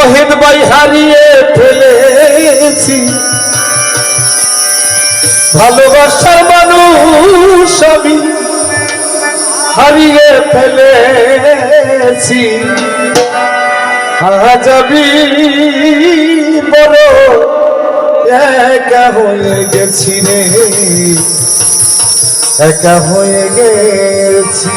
ওহেদ ভাই হারিয়ে ফেলেছি। ভালোবাসার মানুষ আমি হারিয়ে ফেলেছি। আজাবি বড় একা হয়ে গেছি রে। একা হয়ে গেছি।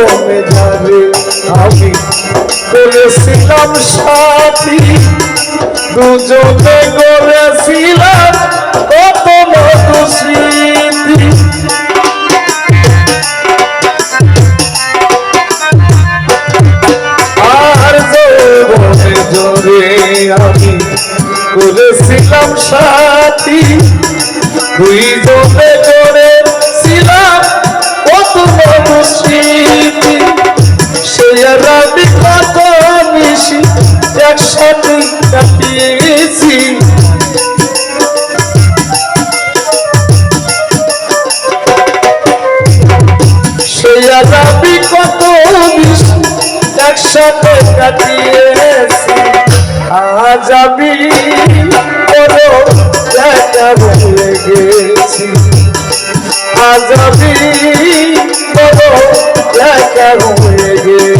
যৌবনে যাবে আমি। করেছিলাম সাথী, দুজনে করেছিলাম কত মধু স্মৃতি। আর যৌবনে জোরে আমি করেছিলাম সাথী, দুইজনে করেছিলাম একসাথে কাটিয়েছি। সে আর আমি কত মিশি একসাথে কাটিয়েছি। আজ আমি বড় একা হয়ে গেছি। আজ আমি বড় একা হয়ে গেছি।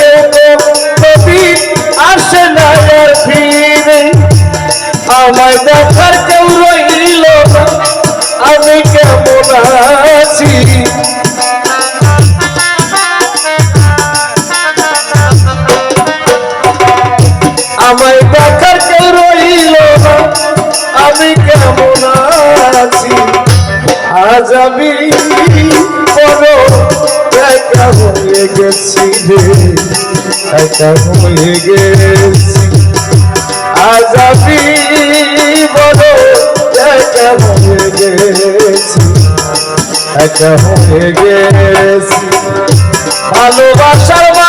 আছি। আমায় দেখার কেউ রইল? আমি কেমন আছি? আজ আমি বড় একা গেছি রে। একা হয়ে গেছি। আজ আমি একা হয়ে গেছি। ভালোবাসার